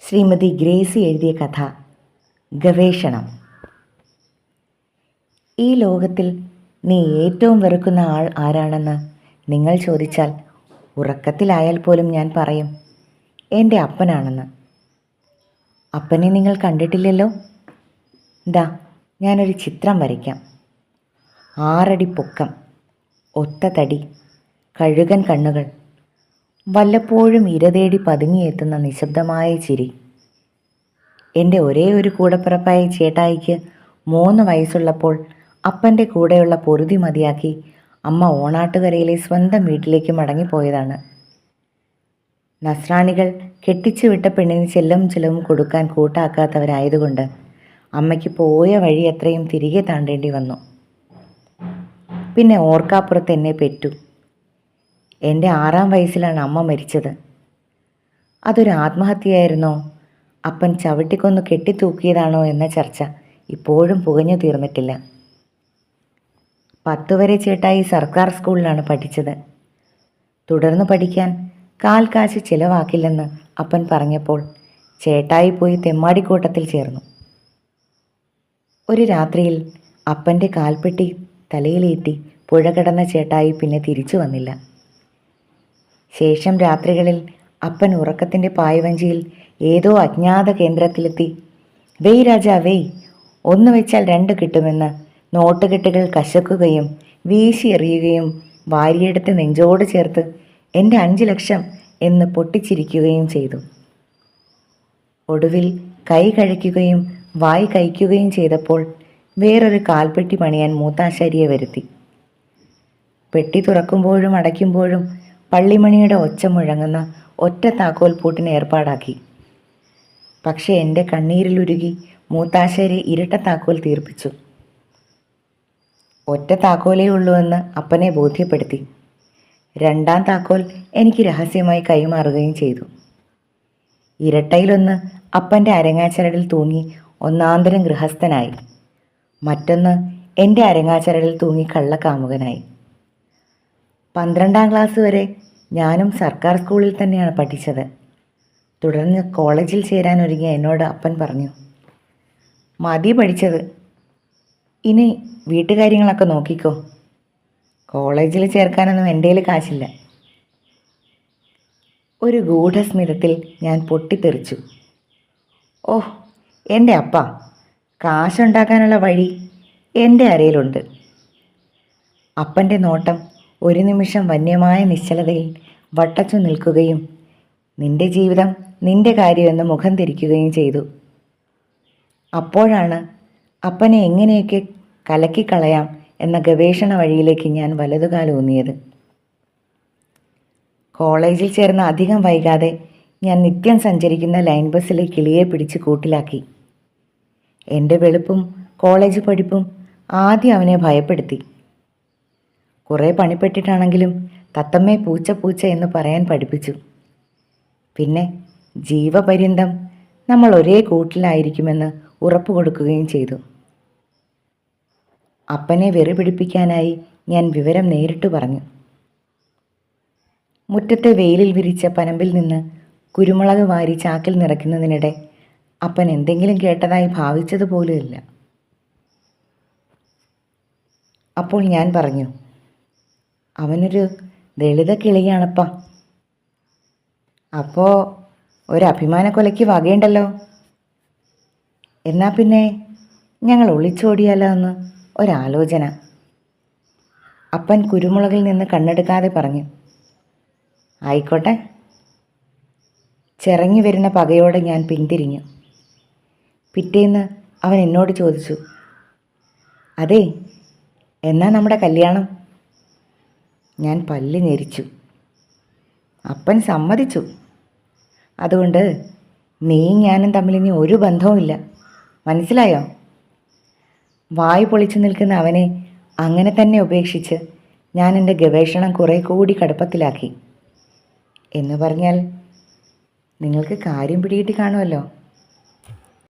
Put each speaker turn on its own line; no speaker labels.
Shrimati Gracy എഴുതിയ കഥ ഗവേഷണം. ഈ ലോകത്തിൽ നീ ഏറ്റവും വെറുക്കുന്ന ആൾ ആരാണെന്ന് നിങ്ങൾ ചോദിച്ചാൽ ഉറക്കത്തിലായാൽ പോലും ഞാൻ പറയും എന്റെ അപ്പനാണെന്ന്. അപ്പനെ നിങ്ങൾ കണ്ടിട്ടില്ലല്ലോ? ദാ ഞാനൊരു ചിത്രം വരയ്ക്കാം. ആറടി പൊക്കം ഒത്ത തടി കഴുകൻ കണ്ണുകൾ വല്ലപ്പോഴും ഇരതേടി പതുങ്ങിയെത്തുന്ന നിശബ്ദമായ ചിരി. എന്റെ ഒരേ ഒരു കൂടപ്പിറപ്പായ ചേട്ടായിക്ക് മൂന്ന് വയസ്സുള്ളപ്പോൾ അപ്പന്റെ കൂടെയുള്ള പൊറുതി മതിയാക്കി അമ്മ ഓണാട്ടുകരയിലെ സ്വന്തം വീട്ടിലേക്ക് മടങ്ങിപ്പോയതാണ്. നസ്രാണികൾ കെട്ടിച്ചു വിട്ട പെണ്ണിന് ചെല്ലും ചെലവും കൊടുക്കാൻ കൂട്ടാക്കാത്തവരായതുകൊണ്ട് അമ്മയ്ക്ക് പോയ വഴി എത്രയും തിരികെ താണ്ടേണ്ടി വന്നു. പിന്നെ ഓർക്കാപ്പുറത്ത് എന്നെ പെറ്റു. എന്റെ ആറാം വയസ്സിലാണ് അമ്മ മരിച്ചത്. അതൊരു ആത്മഹത്യയായിരുന്നോ? അപ്പൻ ചവിട്ടിക്കൊന്ന് കെട്ടിത്തൂക്കിയതാണോ എന്ന ചർച്ച ഇപ്പോഴും പുകഞ്ഞു തീർന്നിട്ടില്ല. പത്ത് വരെ ചേട്ടായി സർക്കാർ സ്കൂളിലാണ് പഠിച്ചത്. തുടർന്ന് പഠിക്കാൻ കാൽ കാശ് ചിലവാക്കില്ലെന്ന് അപ്പൻ പറഞ്ഞപ്പോൾ ചേട്ടായി പോയി തെമ്മാടിക്കൂട്ടത്തിൽ ചേർന്നു. ഒരു രാത്രിയിൽ അപ്പന്റെ കാൽപ്പെട്ടി തലയിലേറ്റി പുഴ കടന്ന ചേട്ടായി പിന്നെ തിരിച്ചു വന്നില്ല. ശേഷം രാത്രികളിൽ അപ്പൻ ഉറക്കത്തിന്റെ പായവഞ്ചിയിൽ ഏതോ അജ്ഞാത കേന്ദ്രത്തിലെത്തി. വെയ് രാജാ വെയ്. ഒന്ന് വെച്ചാൽ രണ്ട് കിട്ടുമെന്ന് നോട്ടുകെട്ടുകൾ കശക്കുകയും വീശി എറിയുകയും വാരിയെടുത്ത് നെഞ്ചോട് ചേർത്ത് എന്റെ അഞ്ച് ലക്ഷം എന്ന് പൊട്ടിച്ചിരിക്കുകയും ചെയ്തു. ഒടുവിൽ കൈ കഴിക്കുകയും വായി കഴിക്കുകയും ചെയ്തപ്പോൾ വേറൊരു കാൽപ്പെട്ടി പണിയാൻ മൂത്താശാരിയെ വരുത്തി. പെട്ടി തുറക്കുമ്പോഴും അടയ്ക്കുമ്പോഴും പള്ളിമണിയുടെ ഒച്ച മുഴങ്ങുന്ന ഒറ്റ താക്കോൽ പൂട്ടിന് ഏർപ്പാടാക്കി. പക്ഷെ എന്റെ കണ്ണീരിലുരുകി മൂത്താശ്ശേരി ഇരട്ട താക്കോൽ തീർപ്പിച്ചു. ഒറ്റ താക്കോലേ ഉള്ളൂ എന്ന് അപ്പനെ ബോധ്യപ്പെടുത്തി. രണ്ടാം താക്കോൽ എനിക്ക് രഹസ്യമായി കൈമാറുകയും ചെയ്തു. ഇരട്ടയിലൊന്ന് അപ്പന്റെ അരങ്ങാച്ചരടിൽ തൂങ്ങി ഒന്നാന്തരം ഗൃഹസ്ഥനായി. മറ്റൊന്ന് എന്റെ അരങ്ങാച്ചരടിൽ തൂങ്ങി കള്ളക്കാമുകനായി പന്ത്രണ്ടാം ക്ലാസ് വരെ ഞാനും സർക്കാർ സ്കൂളിൽ തന്നെയാണ് പഠിച്ചത്. തുടർന്ന് കോളേജിൽ ചേരാൻ ഒരുങ്ങിയ എന്നോട് അപ്പൻ പറഞ്ഞു മതി പഠിച്ചത്. ഇനി വീട്ടുകാര്യങ്ങളൊക്കെ നോക്കിക്കോ. കോളേജിൽ ചേർക്കാനൊന്നും എന്റെ കാശില്ല. ഒരു ഗൂഢസ്മിതത്തിൽ ഞാൻ പൊട്ടിത്തെറിച്ചു. ഓഹ് എന്റെ അപ്പ കാശുണ്ടാക്കാനുള്ള വഴി എന്റെ അരയിലുണ്ട്. അപ്പന്റെ നോട്ടം ഒരു നിമിഷം വന്യമായ നിശ്ചലതയിൽ വട്ടച്ചു നിൽക്കുകയും നിന്റെ ജീവിതം നിന്റെ കാര്യമെന്ന് മുഖം തിരിക്കുകയും ചെയ്തു. അപ്പോഴാണ് അപ്പനെ എങ്ങനെയൊക്കെ കലക്കിക്കളയാം എന്ന ഗവേഷണ വഴിയിലേക്ക് ഞാൻ വലതുകാലൂന്നിയത് കോളേജിൽ ചേർന്ന അധികം വൈകാതെ ഞാൻ നിത്യം സഞ്ചരിക്കുന്ന ലൈൻ ബസ്സിലെ കിളിയെ പിടിച്ച് കൂട്ടിലാക്കി. എന്റെ വെളുപ്പും കോളേജ് പഠിപ്പും ആദ്യം അവനെ ഭയപ്പെടുത്തി. കുറേ പണിപ്പെട്ടിട്ടാണെങ്കിലും തത്തമ്മേ പൂച്ച പൂച്ച എന്ന് പറയാൻ പഠിപ്പിച്ചു. പിന്നെ ജീവപര്യന്തം നമ്മൾ ഒരേ കൂട്ടിലായിരിക്കുമെന്ന് ഉറപ്പ് കൊടുക്കുകയും ചെയ്തു. അപ്പനെ വെറി പിടിപ്പിക്കാനായി ഞാൻ വിവരം നേരിട്ട് പറഞ്ഞു. മുറ്റത്തെ വെയിലിൽ വിരിച്ച പനമ്പിൽ നിന്ന് കുരുമുളക് വാരി ചാക്കിൽ നിറയ്ക്കുന്നതിനിടെ അപ്പൻ എന്തെങ്കിലും കേട്ടതായി ഭാവിച്ചതുപോലുമില്ല. അപ്പോൾ ഞാൻ പറഞ്ഞു അവനൊരു ദളിത കിളിയാണപ്പാ. അപ്പോൾ ഒരു അഭിമാനക്കൊലയ്ക്ക് വകയുണ്ടല്ലോ. എന്നാ പിന്നെ ഞങ്ങൾ ഒളിച്ചോടിയാലോ എന്ന് ഒരാലോചന. അപ്പൻ കുരുമുളകിൽ നിന്ന് കണ്ണെടുക്കാതെ പറഞ്ഞു ആയിക്കോട്ടെ. ചിറങ്ങി വരുന്ന പകയോടെ ഞാൻ പിന്തിരിഞ്ഞു. പിറ്റേന്ന് അവൻ എന്നോട് ചോദിച്ചു അതെ എന്നാ നമ്മുടെ കല്യാണം? ഞാൻ പല്ല് ഞെരിച്ചു. അപ്പൻ സമ്മതിച്ചു. അതുകൊണ്ട് നീ ഞാനും തമ്മിൽ ഇനി ഒരു ബന്ധവുമില്ല. മനസ്സിലായോ? വായു പൊളിച്ചു നിൽക്കുന്ന അവനെ അങ്ങനെ തന്നെ ഉപേക്ഷിച്ച് ഞാൻ എന്റെ ഗവേഷണം കുറേ കൂടി കടുപ്പത്തിലാക്കി. എന്ന് പറഞ്ഞാൽ നിങ്ങൾക്ക് കാര്യം പിടികിട്ടി കാണുമല്ലോ.